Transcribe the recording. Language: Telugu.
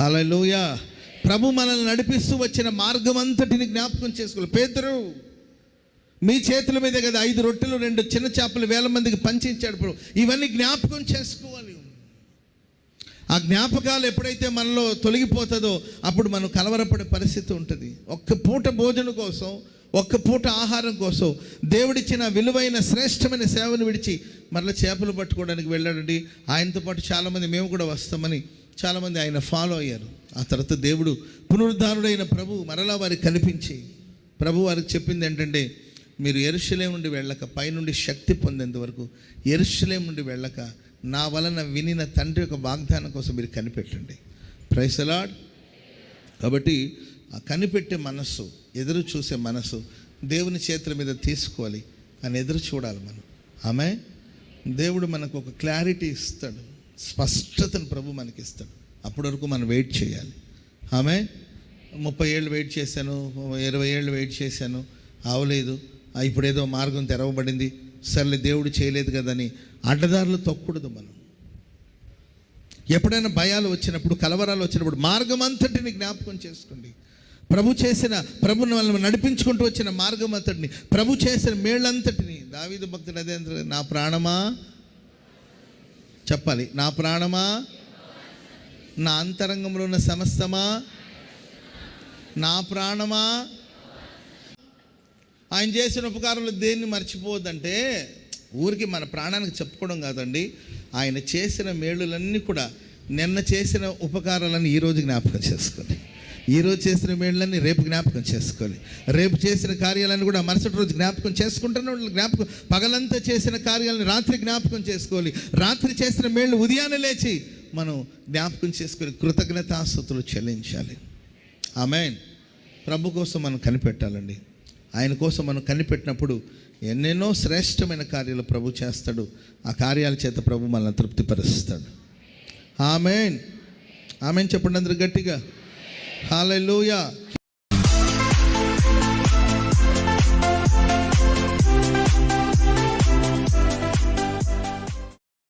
హలోయ ప్రభు మనల్ని నడిపిస్తూ వచ్చిన మార్గం అంతటిని జ్ఞాపకం చేసుకోవాలి పేదరు మీ చేతుల మీద కదా ఐదు రొట్టెలు రెండు చిన్న చేపలు వేల మందికి పంచించాడు ప్రభు. ఇవన్నీ జ్ఞాపకం చేసుకోవాలి. ఆ జ్ఞాపకాలు ఎప్పుడైతే మనలో తొలగిపోతుందో అప్పుడు మనం కలవరపడే పరిస్థితి ఉంటుంది. ఒక్క పూట భోజనం కోసం ఒక్క పూట ఆహారం కోసం దేవుడిచ్చిన విలువైన శ్రేష్టమైన సేవను విడిచి మరలా చేపలు పట్టుకోవడానికి వెళ్ళాడండి. ఆయనతో పాటు చాలామంది మేము కూడా వస్తామని చాలామంది ఆయన ఫాలో అయ్యారు. ఆ తర్వాత దేవుడు పునరుద్ధారుడైన ప్రభు మరలా వారికి కనిపించి ప్రభు వారికి చెప్పింది ఏంటంటే మీరు ఎరుశలేం నుండి వెళ్ళక పైనుండి శక్తి పొందేంత వరకు ఎరుశలేం నుండి వెళ్ళక నా వలన వినిన తండ్రి యొక్క వాగ్దానం కోసం మీరు కనిపెట్టండి. ప్రైసలాడ్ కాబట్టి ఆ కనిపెట్టే మనస్సు ఎదురు చూసే మనస్సు దేవుని చేతుల మీద తీసుకోవాలి. అని ఎదురు చూడాలి మనం. ఆమె దేవుడు మనకు ఒక క్లారిటీ ఇస్తాడు. స్పష్టతను ప్రభు మనకి ఇస్తాడు అప్పటి వరకు మనం వెయిట్ చేయాలి. ఆమె ముప్పై ఏళ్ళు వెయిట్ చేశాను ఇరవై ఏళ్ళు వెయిట్ చేశాను అవలేదు ఇప్పుడేదో మార్గం తెరవబడింది. సర్లే దేవుడు చేయలేదు కదని అడ్డదారులు తొక్కకూడదు మనం. ఎప్పుడైనా భయాలు వచ్చినప్పుడు కలవరాలు వచ్చినప్పుడు మార్గం అంతటిని జ్ఞాపకం చేసుకోండి. ప్రభు చేసిన ప్రభుని వాళ్ళని నడిపించుకుంటూ వచ్చిన మార్గం అంతటిని ప్రభు చేసిన మేళ్ళంతటిని. దావీదు భక్తుడు అదే నా ప్రాణమా? చెప్పాలి. నా ప్రాణమా? నా అంతరంగంలో ఉన్న సమస్తమా? నా ప్రాణమా? ఆయన చేసిన ఉపకారంలో దేన్ని మర్చిపోవద్దంటే ఊరికి మన ప్రాణానికి చెప్పుకోవడం కాదండి. ఆయన చేసిన మేళ్ళులన్నీ కూడా నిన్న చేసిన ఉపకారాలన్నీ ఈరోజు జ్ఞాపకం చేసుకోండి. ఈరోజు చేసిన మేళ్ళన్నీ రేపు జ్ఞాపకం చేసుకోవాలి. రేపు చేసిన కార్యాలను కూడా మరుసటి రోజు జ్ఞాపకం చేసుకుంటున్న వాళ్ళు జ్ఞాపకం పగలంతా చేసిన కార్యాలను రాత్రి జ్ఞాపకం చేసుకోవాలి. రాత్రి చేసిన మేళ్ళు ఉదయాన్నే లేచి మనం జ్ఞాపకం చేసుకొని కృతజ్ఞతాస్థుతులు చెల్లించాలి. ఆమెన్. ప్రభు కోసం మనం కనిపెట్టాలండి. ఆయన కోసం మనం కనిపెట్టినప్పుడు ఎన్నెన్నో శ్రేష్టమైన కార్యాలు ప్రభు చేస్తాడు. ఆ కార్యాల చేత ప్రభు మనల్ని తృప్తిపరుస్తాడు. ఆమెన్. ఆమెన్ చెప్పండి అందరు గట్టిగా. హాలూయా